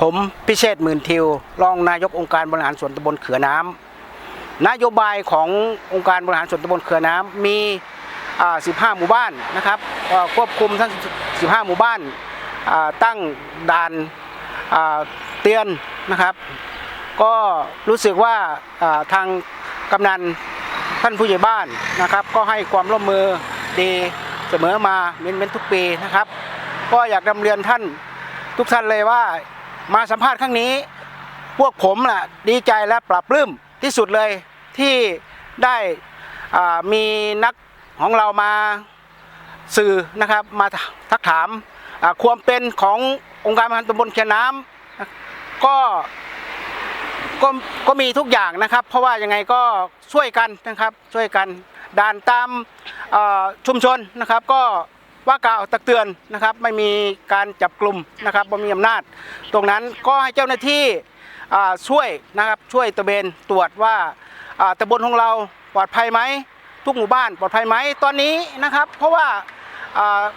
ผมพิเชษหมื่นทิวรองนายกองค์การบริหารส่วนตำบลเขือน้ำนโยบายขององค์การบริหารส่วนตำบลเขือน้ำมี 15 หมู่บ้านนะครับควบคุมทั้ง 15 หมู่บ้านตั้งด่านาเตือนนะครับ ก็รู้สึกว่าาทางกำนันท่านผู้ใหญ่บ้านนะครับ ก็ให้ความร่วมมือดีเสมอมาเม้นเม้นทุกปีนะครับ ก็อยากนำเรียนท่านทุกท่านเลยว่า มาสัมภาษณ์ครั้งนี้ พวกผมน่ะดีใจและปรับปลื้มที่สุดเลยที่ได้มีนักของเรามาสื่อนะครับมาทักถามความเป็นขององค์การบริหารตำบลเขียนน้ำก็ก็ก็มีทุกอย่างนะครับ เพราะว่ายังไงก็ช่วยกันนะครับช่วยกันด่านตามชุมชนนะครับก็ ว่ากล่าวตักเตือนนะครับ ไม่มีการจับกลุ่มนะครับไม่มีอำนาจ ตรงนั้นก็ให้เจ้าหน้าที่ช่วยนะครับช่วยตระเวนตรวจว่าตำบลของเราปลอดภัยไหมทุกหมู่บ้านปลอดภัยไหมตอนนี้นะครับ เพราะว่า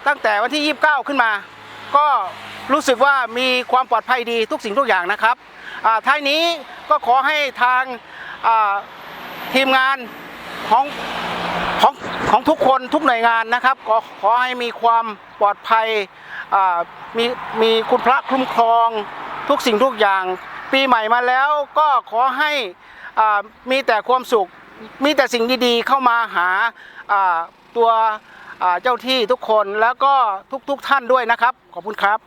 ตั้งแต่วันที่ 29 ขึ้นมา ก็รู้สึกว่ามีความปลอดภัยดีทุกสิ่งทุกอย่างนะครับท้ายนี้ก็ขอให้ทางทีมงานของของ ของทุกคนทุกหน่วยงานนะครับขอขอให้มีความปลอดภัยมีมีคุณพระคุ้มครอง ทุกสิ่งทุกอย่าง ปีใหม่มาแล้วก็ขอให้อ่ามีแต่ความสุข มีแต่สิ่งดีๆเข้ามาหาตัวเจ้าที่ทุกคนแล้วก็ทุกๆท่านด้วยนะครับ ขอบคุณครับ